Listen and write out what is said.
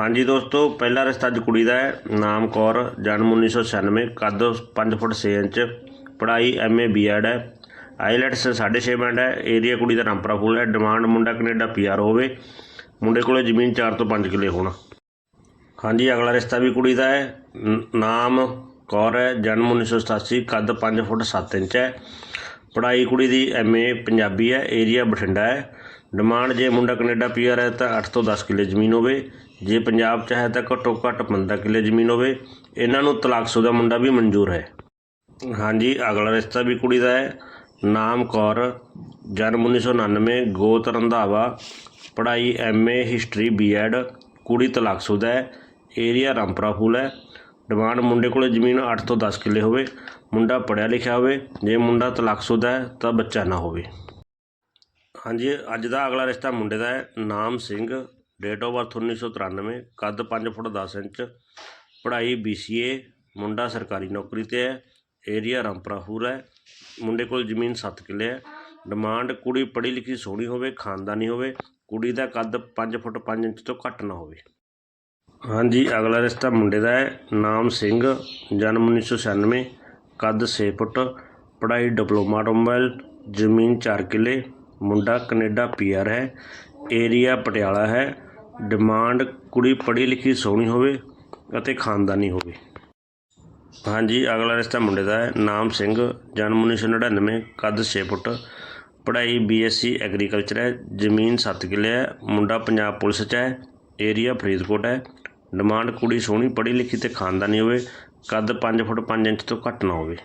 ਹਾਂਜੀ ਦੋਸਤੋ, ਪਹਿਲਾ ਰਿਸ਼ਤਾ ਅੱਜ ਕੁੜੀ ਦਾ ਹੈ। ਨਾਮ ਕੌਰ, ਜਨਮ 1996 ਕੱਦ 5 ਫੁੱਟ 6 ਇੰਚ, ਪੜ੍ਹਾਈ ਐਮਏ ਬੀਐਡ ਹੈ। ਆਈਲੈਟਸ 6.5 ਬੈਂਡ ਹੈ। ਏਰੀਆ ਕੁੜੀ ਦਾ ਰਾਮਪਰਾ ਫੁੱਲ ਹੈ। ਡਿਮਾਂਡ ਮੁੰਡਾ ਕੈਨੇਡਾ ਪੀਆਰ ਹੋਵੇ। ਮੁੰਡੇ ਕੋਲੇ ਜ਼ਮੀਨ 4 ਤੋਂ 5 ਕਿੱਲੇ ਹੋਣਾ। ਹਾਂਜੀ, ਅਗਲਾ ਰਿਸ਼ਤਾ ਵੀ ਕੁੜੀ ਦਾ ਹੈ। ਨਾਮ ਕੌਰ ਹੈ। ਜਨਮ 1987 ਕੱਦ 5 ਫੁੱਟ 7 ਇੰਚ ਹੈ। ਪੜ੍ਹਾਈ ਕੁੜੀ ਦੀ ਐਮਏ ਪੰਜਾਬੀ ਹੈ। ਏਰੀਆ ਬਠਿੰਡਾ ਹੈ। ਡਿਮਾਂਡ ਜੇ ਮੁੰਡਾ ਕੈਨੇਡਾ ਪੀਆਰ ਹੈ ਤਾਂ 8 ਤੋਂ 10 ਕਿੱਲੇ ਜ਼ਮੀਨ ਹੋਵੇ। ਜੇ ਪੰਜਾਬ 'ਚ ਹੈ ਤਾਂ ਘੱਟੋ ਘੱਟ 15 ਕਿੱਲੇ ਜ਼ਮੀਨ ਹੋਵੇ। ਇਹਨਾਂ ਨੂੰ ਤਲਾਕਸ਼ੁਦਾ ਮੁੰਡਾ ਵੀ ਮਨਜ਼ੂਰ ਹੈ। ਹਾਂਜੀ, ਅਗਲਾ ਰਿਸ਼ਤਾ ਵੀ ਕੁੜੀ ਦਾ ਹੈ। ਨਾਮ ਕੌਰ, ਜਨਮ 1999 ਗੋਤ ਰੰਧਾਵਾ, ਪੜ੍ਹਾਈ ਐਮਏ ਹਿਸਟਰੀ, ਬੀਐਡ, ਕੁੜੀ ਤਲਾਕਸ਼ੁਦਾ ਹੈ। ਏਰੀਆ ਰਾਮਪੁਰਾ ਫੂਲ ਹੈ। ਡਿਮਾਂਡ ਮੁੰਡੇ ਕੋਲ ਜ਼ਮੀਨ 8 ਤੋਂ 10 ਕਿੱਲੇ ਹੋਵੇ। ਮੁੰਡਾ ਪੜ੍ਹਿਆ ਲਿਖਿਆ ਹੋਵੇ। ਜੇ ਮੁੰਡਾ ਤਲਾਕਸ਼ੁਦਾ ਹੈ ਤਾਂ ਬੱਚਾ ਨਾ ਹੋਵੇ। ਹਾਂਜੀ, ਅੱਜ ਦਾ ਅਗਲਾ ਰਿਸ਼ਤਾ ਮੁੰਡੇ ਦਾ ਹੈ, ਨਾਮ ਸਿੰਘ ਡੇਟ ਆਫ ਬਰਥ 1993 ਕੱਦ 5 ਫੁੱਟ 10 ਇੰਚ, ਪੜ੍ਹਾਈ BCA ਮੁੰਡਾ ਸਰਕਾਰੀ ਨੌਕਰੀ ਤੇ ਹੈ ਏਰੀਆ ਰਾਮਪੁਰਾਪੁਰ ਹੈ, ਮੁੰਡੇ ਕੋਲ ਜ਼ਮੀਨ 7 ਕਿੱਲੇ ਹੈ ਡਿਮਾਂਡ ਕੁੜੀ ਪੜ੍ਹੀ ਲਿਖੀ ਸੋਹਣੀ ਹੋਵੇ, ਖਾਨਦਾਨੀ ਹੋਵੇ, ਕੁੜੀ ਦਾ ਕੱਦ 5 ਫੁੱਟ 5 ਇੰਚ ਤੋਂ ਘੱਟ ਨਾ ਹੋਵੇ। ਹਾਂਜੀ, ਅਗਲਾ ਰਿਸ਼ਤਾ ਮੁੰਡੇ ਦਾ ਹੈ, ਨਾਮ ਸਿੰਘ, ਜਨਮ 1996 ਕੱਦ 6 ਫੁੱਟ, ਪੜ੍ਹਾਈ ਡਿਪਲੋਮਾ ਆਟੋਮੋਬਾਈਲ ਜ਼ਮੀਨ 4 ਕਿੱਲੇ ਮੁੰਡਾ ਕੈਨੇਡਾ ਪੀਆਰ ਹੈ, ਏਰੀਆ ਪਟਿਆਲਾ ਹੈ। ਡਿਮਾਂਡ ਕੁੜੀ ਪੜ੍ਹੀ ਲਿਖੀ ਸੋਹਣੀ ਹੋਵੇ ਅਤੇ ਖਾਨਦਾਨੀ ਹੋਵੇ। ਹਾਂਜੀ, ਅਗਲਾ ਰਿਸ਼ਤਾ ਮੁੰਡੇ ਦਾ ਹੈ। ਨਾਮ ਸਿੰਘ, ਜਨਮ 1999 ਕੱਦ 6 ਫੁੱਟ, ਪੜ੍ਹਾਈ ਬੀਐਸਸੀ ਐਗਰੀਕਲਚਰ ਹੈ। ਜ਼ਮੀਨ 7 ਕਿੱਲੇ ਹੈ। ਮੁੰਡਾ ਪੰਜਾਬ ਪੁਲਿਸ 'ਚ ਹੈ। ਏਰੀਆ ਫਰੀਦਕੋਟ ਹੈ। ਡਿਮਾਂਡ ਕੁੜੀ ਸੋਹਣੀ, ਪੜ੍ਹੀ ਲਿਖੀ ਤੇ ਖਾਨਦਾਨੀ ਹੋਵੇ। ਕੱਦ 5 ਫੁੱਟ 5 ਇੰਚ ਤੋਂ ਘੱਟ ਨਾ ਹੋਵੇ।